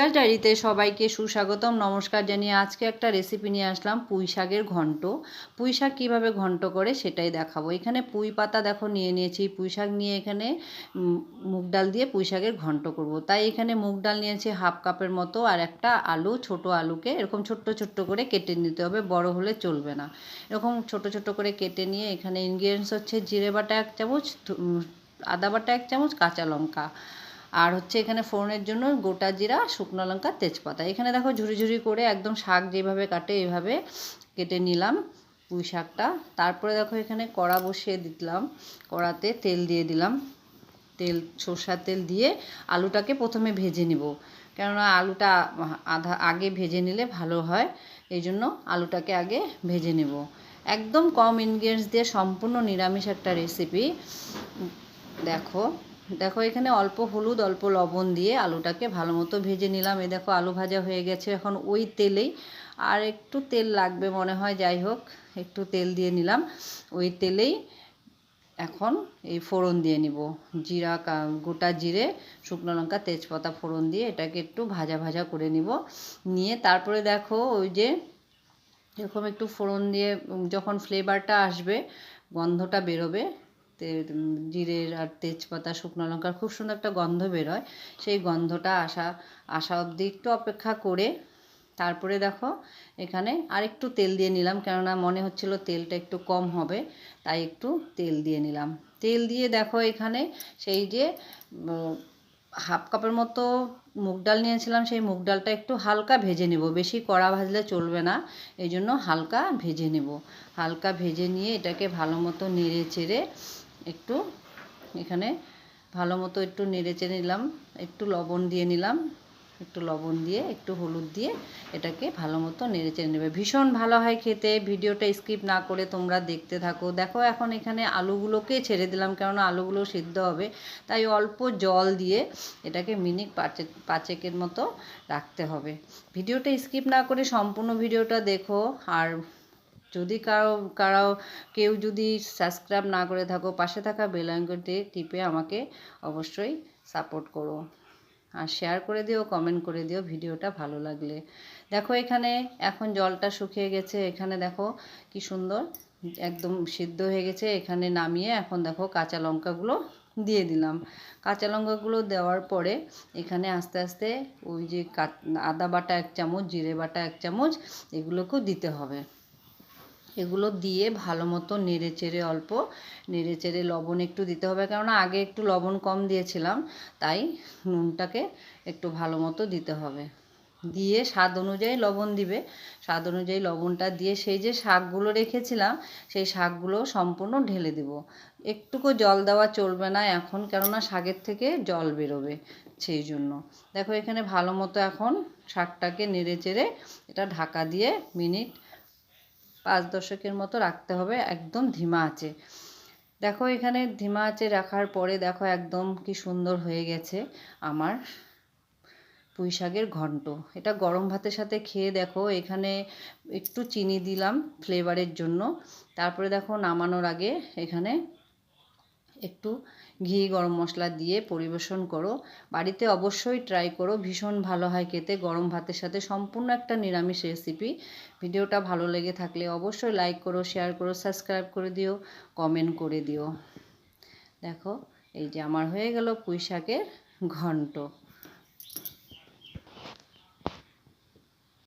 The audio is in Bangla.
রিয়াল ডায়েরিতে সবাইকে সুস্বাগতম। নমস্কার জানিয়ে আজকে একটা রেসিপি নিয়ে আসলাম, পুঁই শাকের ঘন্ট। পুঁই শাক কীভাবে ঘন্ট করে সেটাই দেখাবো। এখানে পুঁই পাতা দেখো, নিয়ে নিয়েছি। পুঁই শাক নিয়ে এখানে মুগ ডাল দিয়ে পুঁই শাকের ঘন্ট করব। তাই এখানে মুগ ডাল নিয়েছি হাফ কাপের মতো আর একটা আলু, ছোট আলুকে এরকম ছোট্ট ছোট্ট করে কেটে নিতে হবে, বড় হলে চলবে না। এরকম ছোট ছোট করে কেটে নিয়ে এখানে ইনগ্রিডিয়েন্টস হচ্ছে জিরে বাটা এক চামচ আদা বাটা এক চামচ, কাঁচা লঙ্কা। আর হচ্ছে এখানে ফোড়নের জন্য গোটা জিরা, শুকনো লঙ্কা, তেজপাতা। এখানে দেখো ঝুরি ঝুরি করে একদম শাক যেভাবে কাটে এইভাবে কেটে নিলাম পুঁই শাকটা। তারপরে দেখো এখানে কড়া বসিয়ে দিলাম, কড়াতে তেল দিয়ে দিলাম। তেল, সর্ষার তেল দিয়ে আলুটাকে প্রথমে ভেজে নিব। কেননা আলুটা আধা, আগে ভেজে নিলে ভালো হয়, এই জন্য আলুটাকে আগে ভেজে নেব। একদম কম ইনগ্রিডিয়েন্টস দিয়ে সম্পূর্ণ নিরামিষ একটা রেসিপি দেখো দেখো, এখানে অল্প হলুদ, অল্প লবণ দিয়ে আলুটাকে ভালো মতো ভেজে নিলাম। এ দেখো, আলু ভাজা হয়ে গেছে এখন ওই তেলেই। আর একটু তেল লাগবে মনে হয়, যাই হোক, একটু তেল দিয়ে নিলাম। ওই তেলেই এখন এই ফোড়ন দিয়ে নিব। জিরা গোটা জিরে, শুকনো লঙ্কা, তেজপাতা ফোড়ন দিয়ে এটাকে একটু ভাজা ভাজা করে নিব। নিয়ে তারপরে দেখো, ওই যে এরকম একটু ফোড়ন দিয়ে যখন ফ্লেভারটা আসবে, গন্ধটা বেরোবে জিরের আর তেজপাতা, শুকনো লঙ্কার খুব সুন্দর একটা গন্ধ বেরোয়। সেই গন্ধটা আসা আসা অবধি একটু অপেক্ষা করে তারপরে দেখো, এখানে আরেকটু তেল দিয়ে নিলাম, কেননা মনে হচ্ছিল তেলটা একটু কম হবে, তাই একটু তেল দিয়ে নিলাম। তেল দিয়ে দেখো এখানে সেই যে হাফ কাপের মতো মুগ ডাল নিয়েছিলাম, সেই মুগ ডালটা একটু হালকা ভেজে নেব। বেশি কড়া ভাজলে চলবে না, এই জন্য হালকা ভেজে নেব। হালকা ভেজে নিয়ে এটাকে ভালো মতো নেড়ে চেড়ে একটু, এখানে ভালো মতো একটু নেড়ে চেড়ে নিলাম, একটু লবণ দিয়ে নিলাম, একটু লবণ দিয়ে, একটু হলুদ দিয়ে এটাকে ভালো মতো নেড়ে নেবে। ভীষণ ভালো হয় খেতে, ভিডিওটা স্কিপ না করে তোমরা দেখতে থাকো। দেখো এখন এখানে আলুগুলোকে ছেড়ে দিলাম, কেননা আলুগুলো সিদ্ধ হবে, তাই অল্প জল দিয়ে এটাকে মিনিট পাঁচেক পাঁচেকের মতো রাখতে হবে। ভিডিওটা স্কিপ না করে সম্পূর্ণ ভিডিওটা দেখো, আর যদি কারও কারও, কেউ যদি সাবস্ক্রাইব না করে থাকো, পাশে থাকা বেল আইকনটি টিপে আমাকে অবশ্যই সাপোর্ট করো। আর শেয়ার করে দিও কমেন্ট করে দিও, ভিডিওটা ভালো লাগলে। দেখো এখানে এখন জলটা শুকিয়ে গেছে, এখানে দেখো কি সুন্দর, একদম সিদ্ধ হয়ে গেছে, এখানে নামিয়ে এখন দেখো কাঁচা লঙ্কাগুলো দিয়ে দিলাম। কাঁচা লঙ্কাগুলো দেওয়ার পরে এখানে আস্তে আস্তে ওই যে আদা বাটা এক চামচ, জিরে বাটা এক চামচ, এগুলোকেও দিতে হবে। এগুলো দিয়ে ভালো মতো নেড়ে চেড়ে অল্প নেড়ে চেড়ে লবণ একটু দিতে হবে, কেননা আগে একটু লবণ কম দিয়েছিলাম, তাই নুনটাকে একটু ভালো মতো দিতে হবে। দিয়ে স্বাদ অনুযায়ী লবণ দিবে। স্বাদ অনুযায়ী লবণটা দিয়ে সেই যে শাকগুলো রেখেছিলাম, সেই শাকগুলো সম্পূর্ণ ঢেলে দেব। একটুকু জল দেওয়া চলবে না এখন, কেননা শাকের থেকে জল বেরোবে সেই জন্য। দেখো এখানে ভালো মতো এখন শাকটাকে নেড়ে চেড়ে এটা ঢাকা দিয়ে মিনিট পাঁচ দশকের মতো রাখতে হবে, একদম ধিমা আছে। দেখো এখানে ধিমা আঁচে রাখার পরে দেখো একদম কি সুন্দর হয়ে গেছে আমার পুঁই শাকের ঘন্ট। এটা গরম ভাতের সাথে খেয়ে দেখো, এখানে একটু চিনি দিলাম ফ্লেভারের জন্য। তারপরে দেখো নামানোর আগে এখানে একটু ঘি, গরম মশলা দিয়ে পরিবেশন করো। বাড়িতে অবশ্যই ট্রাই করো, ভীষণ ভালো হয় খেতে। গরম ভাতের সাথে সম্পূর্ণ একটা নিরামিষ রেসিপি ভিডিওটা ভালো লেগে থাকলে অবশ্যই লাইক করো শেয়ার করো সাবস্ক্রাইব করে দিও কমেন্ট করে দিও। দেখো, এই যে আমার হয়ে গেল পুঁই শাকের ঘন্ট।